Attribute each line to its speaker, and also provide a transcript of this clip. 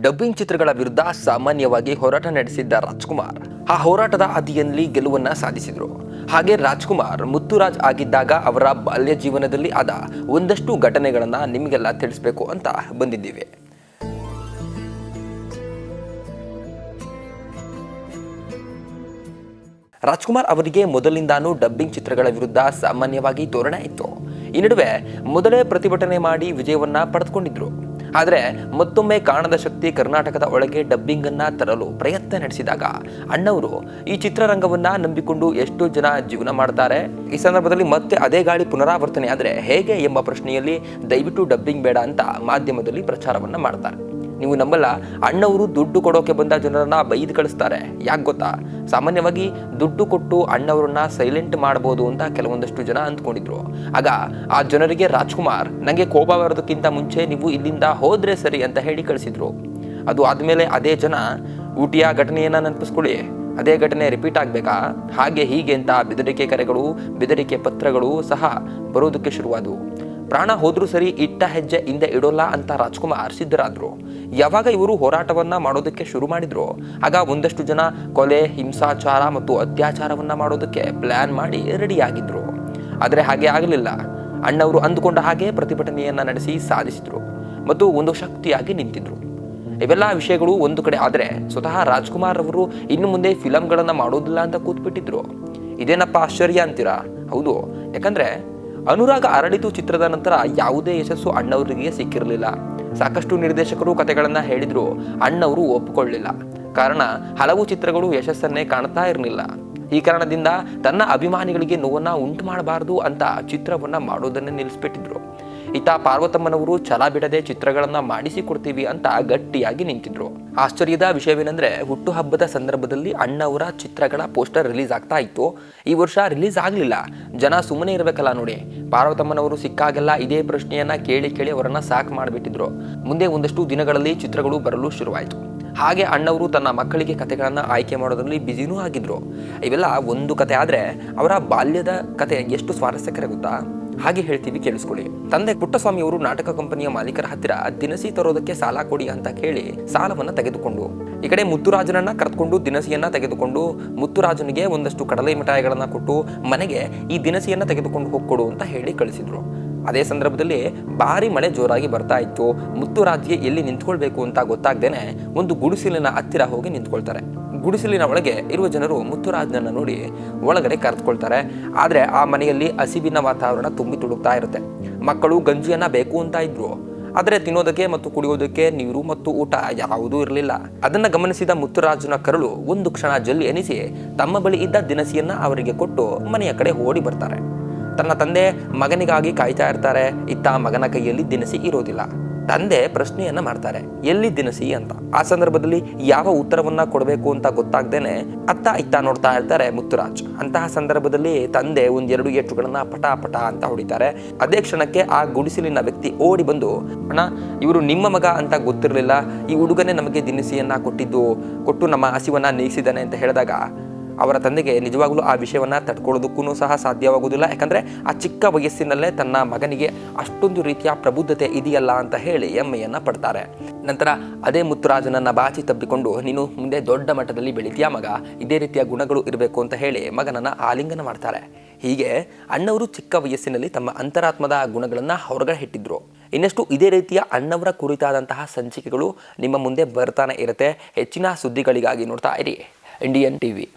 Speaker 1: Dubbing ಚಿತ್ರಗಳ ವಿರುದ್ಧ ಸಾಮಾನ್ಯವಾಗಿ ಹೋರಾಟ ನಡೆಸಿದ್ದ ರಾಜ್ಕುಮಾರ್. ಆ ಹೋರಾಟದ ಅದಿಯಲ್ಲಿ ಗೆಲುವನ್ನ ಸಾಧಿಸಿದ್ರು. ಹಾಗೆ ರಾಜ್ಕುಮಾರ್ ಮುತ್ತುರಾಜ್ ಆಗಿದ್ದಾಗ ಅವರ ಬಾಲ್ಯ ಜೀವನದಲ್ಲಿ ಆದ ಒಂದಷ್ಟು ಘಟನೆಗಳನ್ನು ನಿಮಗೆಲ್ಲ ತಿಳಿಸ್ಬೇಕು ಅಂತ ಬಂದಿದ್ದೀವಿ. ರಾಜ್ಕುಮಾರ್ ಅವರಿಗೆ ಮೊದಲಿಂದಾನೂ ಡಬ್ಬಿಂಗ್ ಚಿತ್ರಗಳ ವಿರುದ್ಧ ಸಾಮಾನ್ಯವಾಗಿ ಧೋರಣೆ ಇತ್ತು. ಈ ನಡುವೆ ಮೊದಲೇ ಪ್ರತಿಭಟನೆ ಮಾಡಿ ವಿಜಯವನ್ನ ಪಡೆದುಕೊಂಡಿದ್ರು. ಆದರೆ ಮತ್ತೊಮ್ಮೆ ಕಾಣದ ಶಕ್ತಿ ಕರ್ನಾಟಕದ ಒಳಗೆ ಡಬ್ಬಿಂಗ್ ಅನ್ನ ತರಲು ಪ್ರಯತ್ನ ನಡೆಸಿದಾಗ ಅಣ್ಣವರು ಈ ಚಿತ್ರರಂಗವನ್ನ ನಂಬಿಕೊಂಡು ಎಷ್ಟು ಜನ ಜೀವನ ಮಾಡ್ತಾರೆ. ಈ ಸಂದರ್ಭದಲ್ಲಿ ಮತ್ತೆ ಅದೇ ಗಾಳಿ ಪುನರಾವರ್ತನೆ ಆದರೆ ಹೇಗೆ ಎಂಬ ಪ್ರಶ್ನೆಯಲ್ಲಿ ದಯವಿಟ್ಟು ಡಬ್ಬಿಂಗ್ ಬೇಡ ಅಂತ ಮಾಧ್ಯಮದಲ್ಲಿ ಪ್ರಚಾರವನ್ನ ಮಾಡ್ತಾರೆ. ನೀವು ನಂಬಲ್ಲ, ಅಣ್ಣವರು ದುಡ್ಡು ಕೊಡೋಕೆ ಬಂದ ಜನರನ್ನ ಬೈದು ಕಳಿಸ್ತಾರೆ. ಯಾಕೆ ಗೊತ್ತಾ? ಸಾಮಾನ್ಯವಾಗಿ ದುಡ್ಡು ಕೊಟ್ಟು ಅಣ್ಣವರನ್ನ ಸೈಲೆಂಟ್ ಮಾಡಬಹುದು ಅಂತ ಕೆಲವೊಂದಷ್ಟು ಜನ ಅಂದ್ಕೊಂಡಿದ್ರು. ಆಗ ಆ ಜನರಿಗೆ, ರಾಜ್ಕುಮಾರ್ ನನಗೆ ಕೋಪ ಬರೋದಕ್ಕಿಂತ ಮುಂಚೆ ನೀವು ಇಲ್ಲಿಂದ ಹೋದ್ರೆ ಸರಿ ಅಂತ ಹೇಳಿ ಕಳಿಸಿದ್ರು. ಅದು ಆದಮೇಲೆ ಅದೇ ಜನ, ಊಟಿಯ ಘಟನೆಯನ್ನ ನೆನಪಿಸ್ಕೊಳ್ಳಿ. ಅದೇ ಘಟನೆ ರಿಪೀಟ್ ಆಗಬೇಕಾ? ಹಾಗೆ ಹೀಗೆ ಅಂತ ಬೆದರಿಕೆ ಕರೆಗಳು, ಬೆದರಿಕೆ ಪತ್ರಗಳು ಸಹ ಬರೋದಕ್ಕೆ ಶುರುವಾದವು. ಪ್ರಾಣ ಹೋದ್ರೂ ಸರಿ ಇಟ್ಟ ಹೆಜ್ಜೆ ಹಿಂದೆ ಇಡೋಲ್ಲ ಅಂತ ರಾಜ್ಕುಮಾರ್ ಸಿದ್ಧರಾದ್ರು ಯಾವಾಗ ಇವರು ಹೋರಾಟವನ್ನ ಮಾಡೋದಕ್ಕೆ ಶುರು ಮಾಡಿದ್ರು? ಆಗ ಒಂದಷ್ಟು ಜನ ಕೊಲೆ, ಹಿಂಸಾಚಾರ ಮತ್ತು ಅತ್ಯಾಚಾರವನ್ನ ಮಾಡೋದಕ್ಕೆ ಪ್ಲಾನ್ ಮಾಡಿ ರೆಡಿ ಆಗಿದ್ರು ಆದರೆ ಹಾಗೆ ಆಗಲಿಲ್ಲ. ಅಣ್ಣವರು ಅಂದುಕೊಂಡ ಹಾಗೆ ಪ್ರತಿಭಟನೆಯನ್ನ ನಡೆಸಿ ಸಾಧಿಸಿದ್ರು ಮತ್ತು ಒಂದು ಶಕ್ತಿಯಾಗಿ ನಿಂತಿದ್ರು. ಇವೆಲ್ಲ ವಿಷಯಗಳು ಒಂದು ಕಡೆ ಆದರೆ ಸ್ವತಃ ರಾಜ್ಕುಮಾರ್ ಅವರು ಇನ್ನು ಮುಂದೆ ಫಿಲಂಗಳನ್ನ ಮಾಡೋದಿಲ್ಲ ಅಂತ ಕೂತ್ಬಿಟ್ಟಿದ್ರು. ಇದೇನಪ್ಪ ಆಶ್ಚರ್ಯ ಅಂತೀರಾ? ಹೌದು. ಯಾಕಂದ್ರೆ ಅನುರಾಗ ಅರಳಿತು ಚಿತ್ರದ ನಂತರ ಯಾವುದೇ ಯಶಸ್ಸು ಅಣ್ಣವರಿಗೆ ಸಿಕ್ಕಿರಲಿಲ್ಲ. ಸಾಕಷ್ಟು ನಿರ್ದೇಶಕರು ಕತೆಗಳನ್ನ ಹೇಳಿದ್ರು, ಅಣ್ಣವರು ಒಪ್ಪಿಕೊಳ್ಳಲಿಲ್ಲ ಕಾರಣ, ಹಲವು ಚಿತ್ರಗಳು ಯಶಸ್ಸನ್ನೇ ಕಾಣ್ತಾ ಇರಲಿಲ್ಲ. ಈ ಕಾರಣದಿಂದ ತನ್ನ ಅಭಿಮಾನಿಗಳಿಗೆ ನೋವನ್ನು ಉಂಟು ಮಾಡಬಾರದು ಅಂತ ಚಿತ್ರವನ್ನ ಮಾಡೋದನ್ನೇ ನಿಲ್ಲಿಸ್ಬಿಟ್ಟಿದ್ರು ಇತ ಪಾರ್ವತಮ್ಮನವರು ಛಲ ಬಿಡದೆ ಚಿತ್ರಗಳನ್ನು ಮಾಡಿಸಿಕೊಡ್ತೀವಿ ಅಂತ ಗಟ್ಟಿಯಾಗಿ ನಿಂತಿದ್ರು. ಆಶ್ಚರ್ಯದ ವಿಷಯವೇನೆಂದ್ರೆ ಹುಟ್ಟುಹಬ್ಬದ ಸಂದರ್ಭದಲ್ಲಿ ಅಣ್ಣವರ ಚಿತ್ರಗಳ ಪೋಸ್ಟರ್ ರಿಲೀಸ್ ಆಗ್ತಾ ಇತ್ತು. ಈ ವರ್ಷ ರಿಲೀಸ್ ಆಗಲಿಲ್ಲ. ಜನ ಸುಮ್ಮನೆ ಇರಬೇಕಲ್ಲ ನೋಡಿ. ಪಾರ್ವತಮ್ಮನವರು ಸಿಕ್ಕಾಗೆಲ್ಲ ಇದೇ ಪ್ರಶ್ನೆಯನ್ನ ಕೇಳಿ ಕೇಳಿ ಅವರನ್ನು ಸಾಕು ಮಾಡಿಬಿಟ್ಟಿದ್ರು. ಮುಂದೆ ಒಂದಷ್ಟು ದಿನಗಳಲ್ಲಿ ಚಿತ್ರಗಳು ಬರಲು ಶುರುವಾಯಿತು. ಹಾಗೆ ಅಣ್ಣವರು ತನ್ನ ಮಕ್ಕಳಿಗೆ ಕತೆಗಳನ್ನು ಆಯ್ಕೆ ಮಾಡೋದರಲ್ಲಿ ಬ್ಯುಸಿನೂ ಆಗಿದ್ರು. ಇವೆಲ್ಲ ಒಂದು ಕತೆ ಆದ್ರೆ ಅವರ ಬಾಲ್ಯದ ಕತೆ ಎಷ್ಟು ಸ್ವಾರಸ್ಯಕರ ಗೊತ್ತಾ? ಹಾಗೆ ಹೇಳ್ತೀವಿ ಕೇಳಿಸ್ಕೊಳ್ಳಿ. ತಂದೆ ಪುಟ್ಟಸ್ವಾಮಿ ಅವರು ನಾಟಕ ಕಂಪನಿಯ ಮಾಲೀಕರ ಹತ್ತಿರ ದಿನಸಿ ತರೋದಕ್ಕೆ ಸಾಲ ಕೊಡಿ ಅಂತ ಕೇಳಿ ಸಾಲವನ್ನ ತೆಗೆದುಕೊಂಡು, ಈ ಕಡೆ ಮುತ್ತುರಾಜನನ್ನ ಕರೆದುಕೊಂಡು ದಿನಸಿಯನ್ನ ತೆಗೆದುಕೊಂಡು, ಮುತ್ತುರಾಜನಿಗೆ ಒಂದಷ್ಟು ಕಡಲೆ ಮಿಠಾಯಿಗಳನ್ನ ಕೊಟ್ಟು ಮನೆಗೆ ಈ ದಿನಸಿಯನ್ನ ತೆಗೆದುಕೊಂಡು ಹೋಗ್ಕೊಡು ಅಂತ ಹೇಳಿ ಕಳಿಸಿದ್ರು. ಅದೇ ಸಂದರ್ಭದಲ್ಲಿ ಭಾರಿ ಮಳೆ ಜೋರಾಗಿ ಬರ್ತಾ ಇತ್ತು. ಮುತ್ತುರಾಜ್ಗೆ ಎಲ್ಲಿ ನಿಂತ್ಕೊಳ್ಬೇಕು ಅಂತ ಗೊತ್ತಾಗ್ದೇನೆ ಒಂದು ಗುಡಿಸಿಲಿನ ಹತ್ತಿರ ಹೋಗಿ ನಿಂತ್ಕೊಳ್ತಾರೆ. ಗುಡಿಸಲಿನ ಒಳಗೆ ಇರುವ ಜನರು ಮುತ್ತುರಾಜ್ನನ್ನು ನೋಡಿ ಒಳಗಡೆ ಕರೆದುಕೊಳ್ತಾರೆ. ಆದರೆ ಆ ಮನೆಯಲ್ಲಿ ಹಸಿವಿನ ವಾತಾವರಣ ತುಂಬಿ ತುಡುಕ್ತಾ ಇರುತ್ತೆ. ಮಕ್ಕಳು ಗಂಜಿಯನ್ನ ಬೇಕು ಅಂತ ಇದ್ರು. ಆದರೆ ತಿನ್ನೋದಕ್ಕೆ ಮತ್ತು ಕುಡಿಯೋದಕ್ಕೆ ನೀರು ಮತ್ತು ಊಟ ಯಾವುದೂ ಇರಲಿಲ್ಲ. ಅದನ್ನು ಗಮನಿಸಿದ ಮುತ್ತುರಾಜನ ಕರಳು ಒಂದು ಕ್ಷಣ ಜಲ್ಲಿ ಎನಿಸಿ ತಮ್ಮ ಬಳಿ ಇದ್ದ ದಿನಸಿಯನ್ನು ಅವರಿಗೆ ಕೊಟ್ಟು ಮನೆಯ ಕಡೆ ಓಡಿ ಬರ್ತಾರೆ. ತನ್ನ ತಂದೆ ಮಗನಿಗಾಗಿ ಕಾಯ್ತಾ ಇರ್ತಾರೆ. ಇತ್ತ ಮಗನ ಕೈಯಲ್ಲಿ ದಿನಸಿ ಇರೋದಿಲ್ಲ. ತಂದೆ ಪ್ರಶ್ನೆಯನ್ನ ಮಾಡ್ತಾರೆ. ಎಲ್ಲಿ ದಿನಸಿ ಅಂತ. ಆ ಸಂದರ್ಭದಲ್ಲಿ ಯಾವ ಉತ್ತರವನ್ನ ಕೊಡಬೇಕು ಅಂತ ಗೊತ್ತಾಗ್ದೇನೆ ಅತ್ತ ಇತ್ತ ನೋಡ್ತಾ ಇರ್ತಾರೆ ಮುತ್ತುರಾಜ್. ಅಂತಹ ಸಂದರ್ಭದಲ್ಲಿ ತಂದೆ ಒಂದೆರಡು ಏಟುಗಳನ್ನ ಪಟ ಪಟ ಅಂತ ಹೊಡಿತಾರೆ. ಅದೇ ಕ್ಷಣಕ್ಕೆ ಆ ಗುಡಿಸಲಿನ ವ್ಯಕ್ತಿ ಓಡಿ ಬಂದು, ಅಣ್ಣ, ಇವರು ನಿಮ್ಮ ಮಗ ಅಂತ ಗೊತ್ತಿರಲಿಲ್ಲ. ಈ ಹುಡುಗನೇ ನಮಗೆ ದಿನಸಿಯನ್ನ ಕೊಟ್ಟಿದ್ದು, ಕೊಟ್ಟು ನಮ್ಮ ಹಸಿವನ್ನ ನೀಗಿಸಿದ್ದಾನೆ ಅಂತ ಹೇಳಿದಾಗ ಅವರ ತಂದೆಗೆ ನಿಜವಾಗ್ಲೂ ಆ ವಿಷಯವನ್ನು ತಡ್ಕೊಳ್ಳೋದಕ್ಕೂ ಸಹ ಸಾಧ್ಯವಾಗುವುದಿಲ್ಲ. ಯಾಕಂದರೆ ಆ ಚಿಕ್ಕ ವಯಸ್ಸಿನಲ್ಲೇ ತನ್ನ ಮಗನಿಗೆ ಅಷ್ಟೊಂದು ರೀತಿಯ ಪ್ರಬುದ್ಧತೆ ಇದೆಯಲ್ಲ ಅಂತ ಹೇಳಿ ಹೆಮ್ಮೆಯನ್ನು ಪಡ್ತಾರೆ. ನಂತರ ಅದೇ ಮುತ್ತುರಾಜನನ್ನು ಬಾಚಿ ತಬ್ಬಿಕೊಂಡು, ನೀನು ಮುಂದೆ ದೊಡ್ಡ ಮಟ್ಟದಲ್ಲಿ ಬೆಳಿತೀಯ ಮಗ? ಇದೇ ರೀತಿಯ ಗುಣಗಳು ಇರಬೇಕು ಅಂತ ಹೇಳಿ ಮಗನನ್ನು ಆಲಿಂಗನ ಮಾಡ್ತಾರೆ. ಹೀಗೆ ಅಣ್ಣವರು ಚಿಕ್ಕ ವಯಸ್ಸಿನಲ್ಲಿ ತಮ್ಮ ಅಂತರಾತ್ಮದ ಗುಣಗಳನ್ನು ಹೊರಗಡೆ ಇಟ್ಟಿದ್ರು. ಇನ್ನಷ್ಟು ಇದೇ ರೀತಿಯ ಅಣ್ಣವರ ಕುರಿತಾದಂತಹ ಸಂಚಿಕೆಗಳು ನಿಮ್ಮ ಮುಂದೆ ಬರ್ತಾನೆ ಇರುತ್ತೆ. ಹೆಚ್ಚಿನ ಸುದ್ದಿಗಳಿಗಾಗಿ ನೋಡ್ತಾ ಇರಿ. Indian TV.